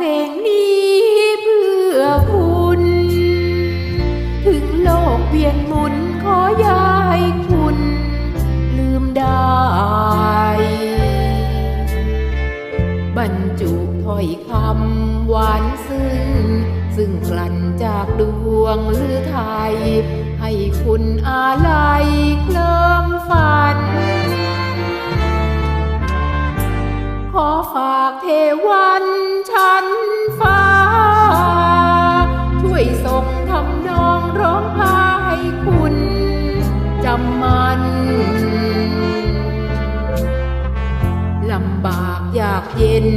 เพลงนี้เพื่อคุณ ถึงโลกเปลี่ยนหมุนขออย่าให้คุณ ลืมได้ บรรจุถ้อยคำหวานซึ้ง ซึ่งกลั่นจากดวงหรือไทย ให้คุณอาลัยเคลิมฝันากเย็น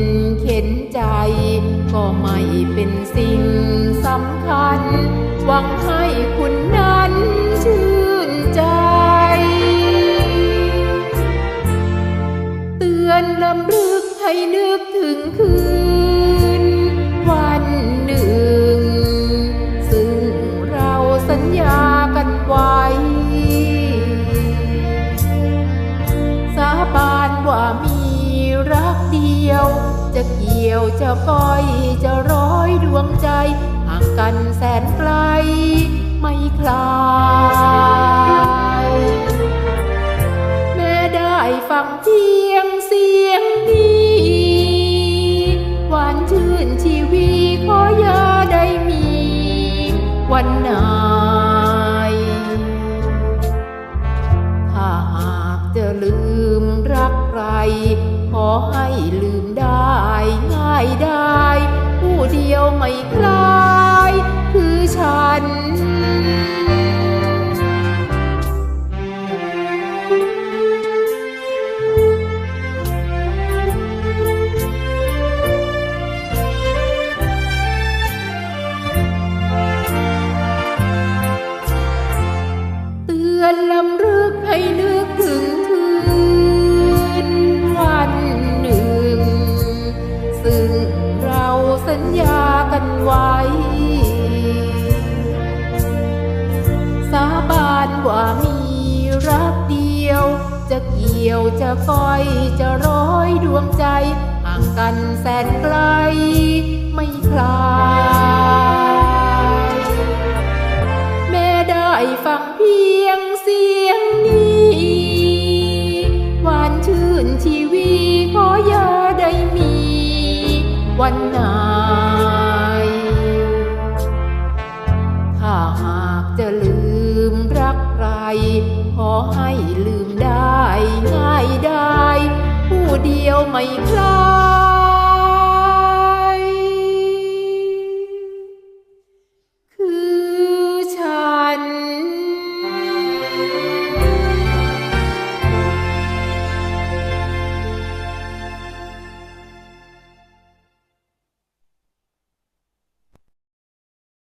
เข็นใจ ก็ไม่เป็นสิ่งสำคัญ หวังให้คุณนั้นชื่นใจ เตือนลำลึกให้นึกถึงคืน จะเกี่ยวจะก้อยจะร้อยดวงใจห่างกันแสนไกลไม่คลายแม้ได้ฟังเพียงเสียงนี้หวานชื่นชีวีขออย่าได้มี วันไหนถ้าหากจะลืมรักใคร ขอให้ลืมได้ง่ายได้ ผู้เดียวไม่คลายคือฉันเตือนลำลึกให้นึ ไว้ สาบานว่ามีรักเดียว จะเกี่ยวจะก้อยจะร้อยดวงใจ ห่างกันแสนไกล ไม่คลายแม้ได้ฟังเพียงเสียงนี้หวานชื่นชีวีขออย่าได้มี วันไหน อให้ลืมได้ง่ายได้ ผู้เดียวไม่คลา